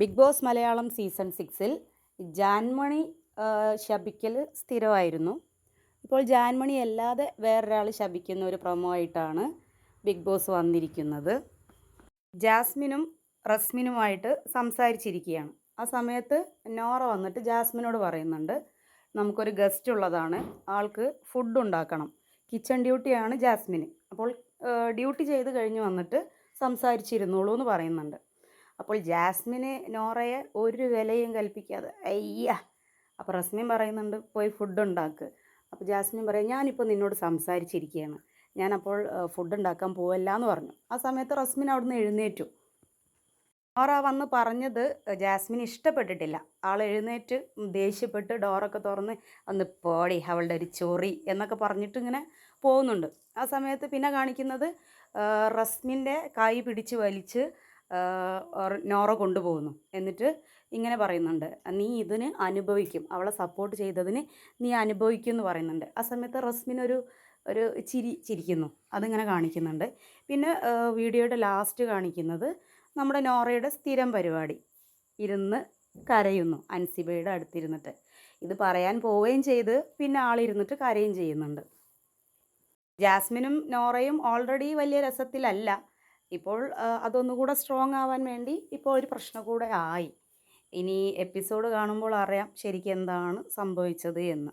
Big boss Malayalam season സിക്സിൽ ജാൻമണി ശബിക്കൽ സ്ഥിരമായിരുന്നു. ഇപ്പോൾ ജാൻമണി അല്ലാതെ വേറൊരാൾ ശപിക്കുന്ന ഒരു പ്രൊമോ ആയിട്ടാണ് ബിഗ് ബോസ് വന്നിരിക്കുന്നത്. ജാസ്മിനും റസ്മിനുമായിട്ട് സംസാരിച്ചിരിക്കുകയാണ്. ആ സമയത്ത് നോറ വന്നിട്ട് ജാസ്മിനോട് പറയുന്നുണ്ട് നമുക്കൊരു ഗസ്റ്റ് ഉള്ളതാണ് ആൾക്ക് ഫുഡ് ഉണ്ടാക്കണം. കിച്ചൺ ഡ്യൂട്ടിയാണ് ജാസ്മിന്. അപ്പോൾ ഡ്യൂട്ടി ചെയ്ത് കഴിഞ്ഞ് വന്നിട്ട് സംസാരിച്ചിരുന്നോളൂ എന്ന് പറയുന്നുണ്ട്. അപ്പോൾ ജാസ്മിന് നോറയെ ഒരു വിലയും കൽപ്പിക്കാതെ അയ്യ. അപ്പോൾ റസ്മിൻ പറയുന്നുണ്ട് പോയി ഫുഡ് ഉണ്ടാക്ക്. അപ്പോൾ ജാസ്മിൻ പറയും ഞാനിപ്പോൾ നിന്നോട് സംസാരിച്ചിരിക്കുകയാണ്. ഞാനപ്പോൾ ഫുഡ് ഉണ്ടാക്കാൻ പോവല്ല എന്ന് പറഞ്ഞു. ആ സമയത്ത് റസ്മിൻ അവിടുന്ന് എഴുന്നേറ്റു. ഡോറ വന്ന് പറഞ്ഞത് ജാസ്മിൻ ഇഷ്ടപ്പെട്ടിട്ടില്ല. ആൾ എഴുന്നേറ്റ് ദേഷ്യപ്പെട്ട് ഡോറൊക്കെ തുറന്ന് അന്ന് പോടി അവളുടെ ഒരു ചൊറി എന്നൊക്കെ പറഞ്ഞിട്ട് ഇങ്ങനെ പോകുന്നുണ്ട്. ആ സമയത്ത് പിന്നെ കാണിക്കുന്നത് റസ്മിന്റെ കൈ പിടിച്ച് വലിച്ച് നോറ കൊണ്ടുപോകുന്നു. എന്നിട്ട് ഇങ്ങനെ പറയുന്നുണ്ട്. നീ ഇതിന് അനുഭവിക്കും. അവളെ സപ്പോർട്ട് ചെയ്തതിന് നീ അനുഭവിക്കും എന്ന് പറയുന്നുണ്ട്. ആ സമയത്ത് റസ്മിനൊരു ഒരു ചിരി ചിരിക്കുന്നു. അതിങ്ങനെ കാണിക്കുന്നുണ്ട്. പിന്നെ വീഡിയോയുടെ ലാസ്റ്റ് കാണിക്കുന്നത് നമ്മുടെ നോറയുടെ സ്ഥിരം പരിപാടി. ഇരുന്ന് കരയുന്നു അൻസിബയുടെ അടുത്തിരുന്നിട്ട്. ഇത് പറയാൻ പോവുകയും ചെയ്ത് പിന്നെ ആളിരുന്നിട്ട് കരയും ചെയ്യുന്നുണ്ട്. ജാസ്മിനും നോറയും ഓൾറെഡി വലിയ രസത്തിലല്ല. ഇപ്പോൾ അതൊന്നുകൂടെ സ്ട്രോങ് ആവാൻ വേണ്ടി ഇപ്പോൾ ഒരു പ്രശ്നം കൂടെ ആയി. ഇനി എപ്പിസോഡ് കാണുമ്പോൾ അറിയാം ശരിക്കും എന്താണ് സംഭവിച്ചത് എന്ന്.